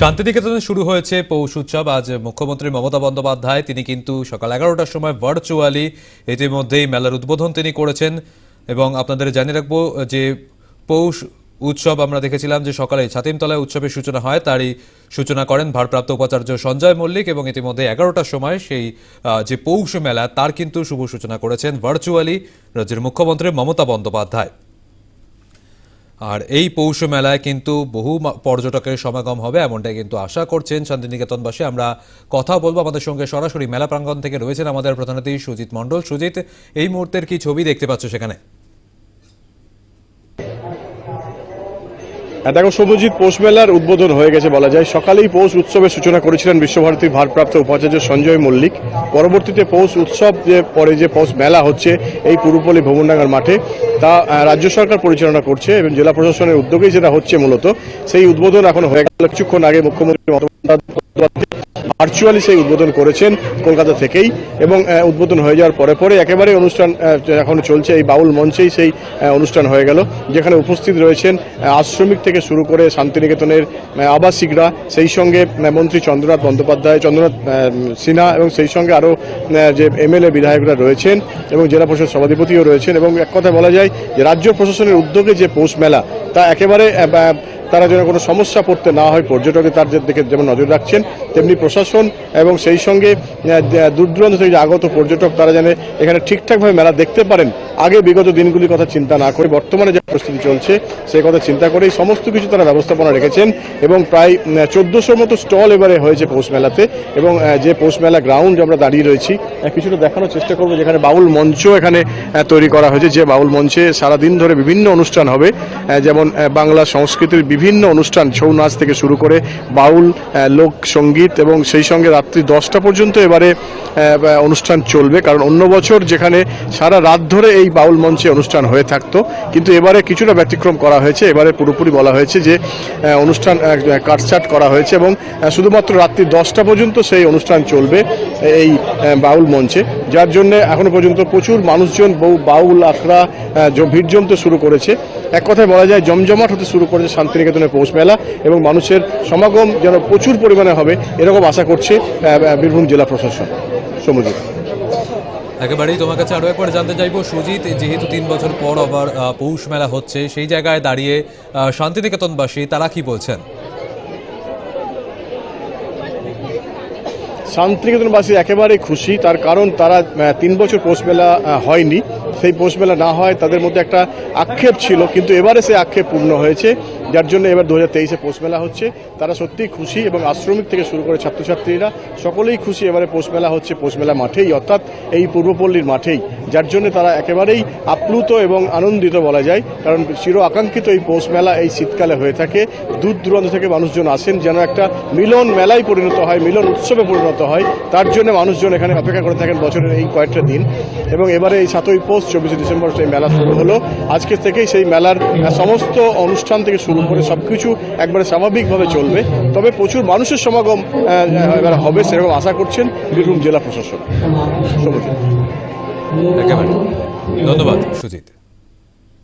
শান্তিনিকেতনে শুরু হয়েছে পৌষ উৎসব। আজ মুখ্যমন্ত্রী মমতা বন্দ্যোপাধ্যায়, তিনি কিন্তু সকাল এগারোটার সময় ভার্চুয়ালি ইতিমধ্যেই মেলার উদ্বোধন তিনি করেছেন। এবং আপনাদের জানিয়ে রাখব যে পৌষ উৎসব আমরা দেখেছিলাম যে সকালে ছাতিমতলায় উৎসবের সূচনা হয়, তারই সূচনা করেন ভারপ্রাপ্ত উপাচার্য সঞ্জয় মল্লিক এবং ইতিমধ্যে এগারোটার সময় সেই যে পৌষ মেলা, তার কিন্তু শুভ সূচনা করেছেন ভার্চুয়ালি রাজ্যের মুখ্যমন্ত্রী মমতা বন্দ্যোপাধ্যায়। আর এই পৌষ মেলায় কিন্তু বহু পর্যটকের সমাগম হবে, এমনটাই কিন্তু আশা করছেন শান্তিনিকেতনবাসী। আমরা কথা বলব আমাদের সঙ্গে সরাসরি মেলা প্রাঙ্গণ থেকে রয়েছেন আমাদের প্রধানমন্ত্রী সুজিত মণ্ডল। সুজিত, এই মুহূর্তের কি ছবি দেখতে পাচ্ছ সেখানে? দেখো শুভজিৎ পৌষ মেলার উদ্বোধন হয়ে গেছে বলা যায়। সকালেই পৌষ উৎসবের সূচনা করেছিলেন বিশ্বভারতীর ভারপ্রাপ্ত উপাচার্য সঞ্জয় মল্লিক। পরবর্তীতে পৌষ উৎসব যে পরে যে পৌষ মেলা হচ্ছে এই পুরুপল্লী ভবনডাঙ্গার মাঠে, তা রাজ্য সরকার পরিচালনা করছে এবং জেলা প্রশাসনের উদ্যোগেই যেটা হচ্ছে মূলত, সেই উদ্বোধন এখন হয়ে গেল। কিছুক্ষণ আগে মুখ্যমন্ত্রী ভার্চুয়ালি সেই উদ্বোধন করেছেন কলকাতা থেকেই এবং উদ্বোধন হয়ে যাওয়ার পরে পরে একেবারে অনুষ্ঠান এখন চলছে এই বাউল মঞ্চেই সেই অনুষ্ঠান হয়ে গেল, যেখানে উপস্থিত রয়েছেন আশ্রমিক থেকে শুরু করে শান্তিনিকেতনের আবাসিকরা, সেই সঙ্গে মন্ত্রী চন্দ্রনাথ বন্দ্যোপাধ্যায়, চন্দ্রনাথ সিনহা এবং সেই সঙ্গে আরও যে এমএলএ বিধায়করা রয়েছেন এবং জেলা পরিষদ সভাধিপতিও রয়েছেন এবং এক কথায় বলা যায় যে রাজ্য প্রশাসনের উদ্যোগে যে পৌষ মেলা, তা একেবারে তারা যেন কোনো সমস্যা পড়তে না হয় পর্যটকের তার দিকে যেমন নজর রাখছেন, তেমনি প্রশাসন এবং সেই সঙ্গে দূর দূরান্ত থেকে আগত পর্যটক, তারা যেন এখানে ঠিকঠাকভাবে মেলা দেখতে পারেন। আগে বিগত দিনগুলির কথা চিন্তা না করে, বর্তমানে যে পরিস্থিতি চলছে সেই কথা চিন্তা করেই সমস্ত কিছু তারা ব্যবস্থাপনা রেখেছেন এবং প্রায় চোদ্দোশোর মতো স্টল এবারে হয়েছে পৌষ মেলাতে এবং যে পৌষ মেলা গ্রাউন্ড আমরা দাঁড়িয়ে রয়েছি কিছুটা দেখানোর চেষ্টা করব যেখানে বাউল মঞ্চ এখানে তৈরি করা হয়েছে। যে বাউল মঞ্চে সারাদিন ধরে বিভিন্ন অনুষ্ঠান হবে যেমন বাংলা সংস্কৃতির বিভিন্ন অনুষ্ঠান, ছৌ নাচ থেকে শুরু করে বাউল লোক সংগীত এবং সেই সঙ্গে রাত্রি দশটা পর্যন্ত এবারে অনুষ্ঠান চলবে। কারণ অন্য বছর যেখানে সারা রাত ধরে এই বাউল মঞ্চে অনুষ্ঠান হয়ে থাকতো, কিন্তু এবারে কিছুটা ব্যতিক্রম করা হয়েছে। এবারে পুরোপুরি বলা হয়েছে যে অনুষ্ঠান কাটছাট করা হয়েছে এবং শুধুমাত্র রাত্রি দশটা পর্যন্ত সেই অনুষ্ঠান চলবে, এই বাউল মঞ্চে। যার জন্য এখনও পর্যন্ত প্রচুর মানুষজন বহু বাউল, আখড়া ভিড় জমতে শুরু করেছে। এক কথায় বলা যায়, জমজমাট হতে শুরু করেছে শান্তিনিকেতনের পৌষ মেলা এবং মানুষের সমাগম যেন প্রচুর পরিমাণে হবে এরকম আশা করছে বীরভূম জেলা প্রশাসন। সমুদ্র একেবারেই তোমার কাছে আরও একবার জানতে চাইব, সুজিত, যেহেতু তিন বছর পর আবার পৌষ মেলা হচ্ছে, সেই জায়গায় দাঁড়িয়ে শান্তিনিকেতনবাসী তারা কি বলছেন? শান্তিনিকেতনবাসী একেবারে খুশি। তার কারণ তারা তিন বছর পৌষ মেলা হয়নি। সেই পৌষ মেলা না হয় তাদের মধ্যে একটা আক্ষেপ ছিল, কিন্তু এবারে সেই আক্ষেপ পূর্ণ হয়েছে। যার জন্য এবার দু হাজার তেইশে পৌষ মেলা হচ্ছে। তারা সত্যিই খুশি এবং আশ্রমিক থেকে শুরু করে ছাত্রছাত্রীরা সকলেই খুশি এবারে পৌষ মেলা হচ্ছে, পৌষ মেলা মাঠেই, অর্থাৎ এই পূর্বপল্লীর মাঠেই। যার জন্য তারা একেবারেই আপ্লুত এবং আনন্দিত বলা যায়, কারণ চির আকাঙ্ক্ষিত এই পৌষ মেলা এই শীতকালে হয়ে থাকে। দূর দূরান্ত থেকে মানুষজন আসেন, যেন একটা মিলন মেলায় পরিণত হয়, মিলন উৎসবে পরিণত হয়। তার জন্য মানুষজন এখানে অপেক্ষা করে থাকেন বছরের এই কয়েকটা দিন। এবং এবারে এই সাতই পৌষ, চব্বিশে ডিসেম্বর সেই মেলা শুরু হলো। আজকে থেকেই সেই মেলার সমস্ত অনুষ্ঠান থেকে শুরু করে সব কিছু একবারে স্বাভাবিকভাবে চলবে। তবে প্রচুর মানুষের সমাগম এবার হবে সেরকম আশা করছেন বীরভূম জেলা প্রশাসক। ধন্যবাদ, সুজিত।